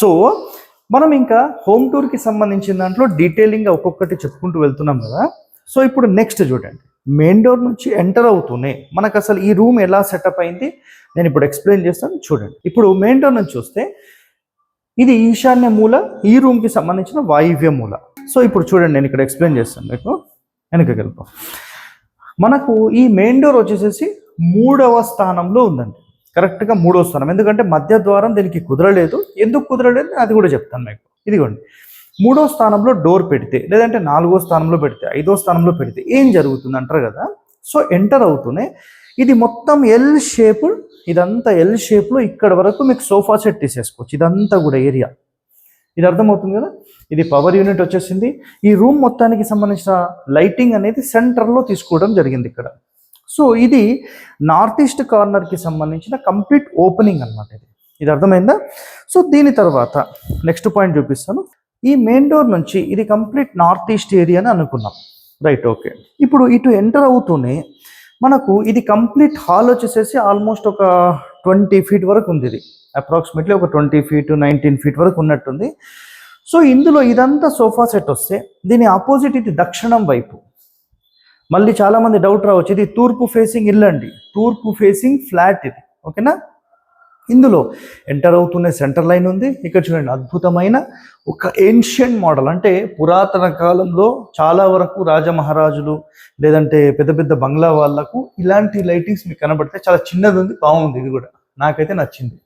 So మనం ఇంకా home టూర్కి సంబంధించిన దాంట్లో డీటెయిలింగ్గా ఒక్కొక్కటి చెప్పుకుంటూ వెళ్తున్నాం కదా. సో ఇప్పుడు నెక్స్ట్ చూడండి. మెయిన్ డోర్ నుంచి ఎంటర్ అవుతూనే మనకు అసలు ఈ రూమ్ ఎలా సెటప్ అయింది నేను ఇప్పుడు ఎక్స్ప్లెయిన్ చేస్తాను చూడండి. ఇప్పుడు మెయిన్ డోర్ నుంచి వస్తే ఇది ఈశాన్య మూల ఈ రూమ్కి సంబంధించిన వాయువ్య మూల. సో ఇప్పుడు చూడండి నేను ఇక్కడ ఎక్స్ప్లెయిన్ చేస్తాను మీకు. వెనకకి వెళ్ళిపో. మనకు ఈ మెయిన్ డోర్ వచ్చేసేసి మూడవ స్థానంలో ఉందండి. కరెక్ట్గా మూడో స్థానం. ఎందుకంటే మధ్య ద్వారం దీనికి కుదరలేదు. ఎందుకు కుదరలేదు? అది కూడా చెప్తాను మీకు. ఇదిగోండి. మూడో స్థానంలో డోర్ పెడితే లేదంటే నాలుగో స్థానంలో పెడితే ఐదో స్థానంలో పెడితే ఏం జరుగుతుంది అంటారు కదా? సో ఎంటర్ అవుతూనే ఇది మొత్తం ఎల్ షేప్ ఇదంతా ఎల్ షేప్లో ఇక్కడ వరకు మీకు సోఫా సెట్ తీసేసుకోవచ్చు. ఇదంతా కూడా ఏరియా. ఇది అర్థమవుతుంది కదా? ఇది పవర్ యూనిట్ వచ్చేసింది. ఈ రూమ్ మొత్తానికి సంబంధించిన లైటింగ్ అనేది సెంటర్లో తీసుకోవడం జరిగింది ఇక్కడ. సో ఇది నార్త్ ఈస్ట్ కార్నర్కి సంబంధించిన కంప్లీట్ ఓపెనింగ్ అన్నమాట ఇది. ఇది అర్థమైందా? సో దీని తర్వాత నెక్స్ట్ పాయింట్ చూపిస్తాను. ఈ మెయిన్ డోర్ నుంచి ఇది కంప్లీట్ నార్త్ ఈస్ట్ ఏరియా అని అనుకున్నాం. Right okay. ఇప్పుడు ఇటు ఎంటర్ అవుతూనే మనకు ఇది కంప్లీట్ హాల్ వచ్చేసేసి ఆల్మోస్ట్ ఒక ట్వంటీ ఫీట్ వరకు ఉంది ఇది. అప్రాక్సిమేట్లీ ఒక ట్వంటీ ఫీట్ నైన్టీన్ ఫీట్ వరకు ఉన్నట్టుంది. సో ఇందులో ఇదంతా సోఫా సెట్ వస్తే దీని ఆపోజిట్ ఇది దక్షిణం వైపు. మళ్ళీ చాలామంది డౌట్ రావచ్చు. ఇది తూర్పు ఫేసింగ్ ఇల్లు అండి. తూర్పు ఫేసింగ్ ఫ్లాట్ ఇది. ఓకేనా ఇందులో ఎంటర్ అవుతున్న సెంటర్ లైన్ ఉంది. ఇక్కడ చూడండి అద్భుతమైన ఒక ఏన్షియంట్ మోడల్ అంటే పురాతన కాలంలో చాలా వరకు రాజమహారాజులు లేదంటే పెద్ద పెద్ద బంగ్లా వాళ్ళకు ఇలాంటి లైటింగ్స్ మీకు కనబడితే చాలా చిన్నది ఉంది బాగుంది ఇది కూడా. నాకైతే నచ్చింది.